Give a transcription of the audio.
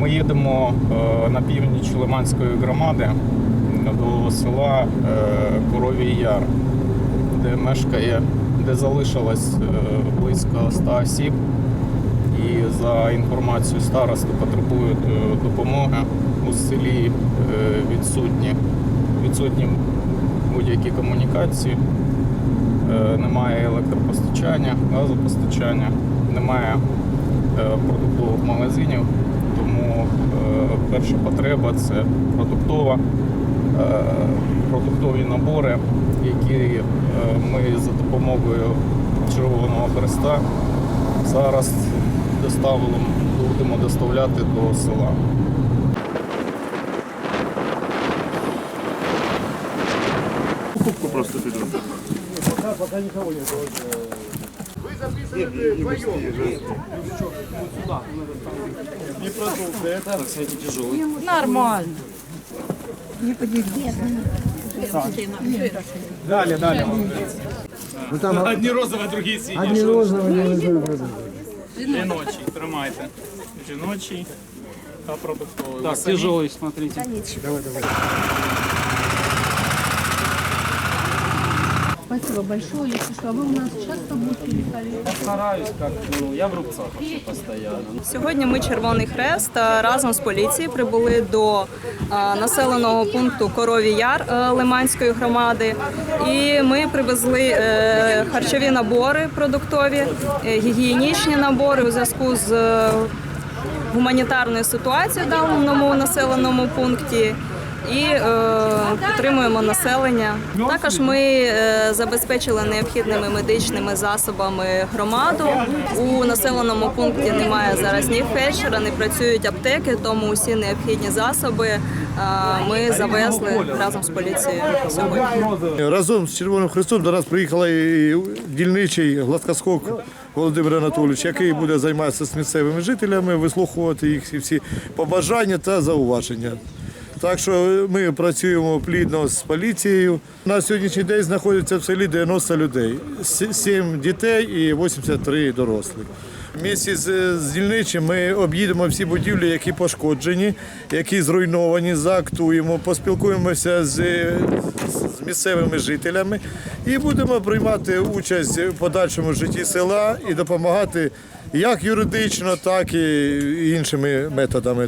Ми їдемо е, на північ Лиманської громади до села е, Коровій Яр, де мешкає, де залишилось е, близько 100 осіб. І за інформацією старости потребують допомоги. У селі відсутні, відсутні будь-які комунікації, немає електропостачання, газопостачання, немає продуктових магазинів. Тому е, перша потреба це продуктова, е, продуктові набори, які е, ми за допомогою Червоного Хреста зараз доставили, будемо доставляти до села. Покупку просто піду. Нормально. Одні розові, а другі сині. Одни розовые, одни розовые. Жіночий, тримайте. Жіночий та продуктовий. Так, Самі- тяжелый, смотрите. Спасибо большое. Если что, а вы у нас часто будете приходить? Постараюсь, как, ну, я в рубцах постоянно. Сьогодні ми Червоний Хрест разом з поліцією прибули до населеного пункту Корові Яр е, Лиманської громади. І ми привезли е, харчові набори продуктові, е, гігієнічні набори у зв'язку з гуманітарною ситуацією в даному населеному пункті. І е, підтримуємо населення. Також ми е, забезпечили необхідними медичними засобами громаду. У населеному пункті немає зараз ні фельдшера, не працюють аптеки, тому усі необхідні засоби е, ми завезли разом з поліцією сьогодні. Разом з Червоним Христом до нас приїхав і дільничий гладкоскок Володимир Анатолійович, який буде займатися з місцевими жителями, вислухувати їх всі побажання та зауваження. Так що ми працюємо плідно з поліцією. На сьогоднішній день знаходиться в селі 90 людей, 7 дітей і 83 дорослих. З, з дільничим ми об'їдемо всі будівлі, які пошкоджені, які зруйновані, заактуємо, поспілкуємося з, з місцевими жителями і будемо приймати участь в подальшому житті села і допомагати як юридично, так і іншими методами.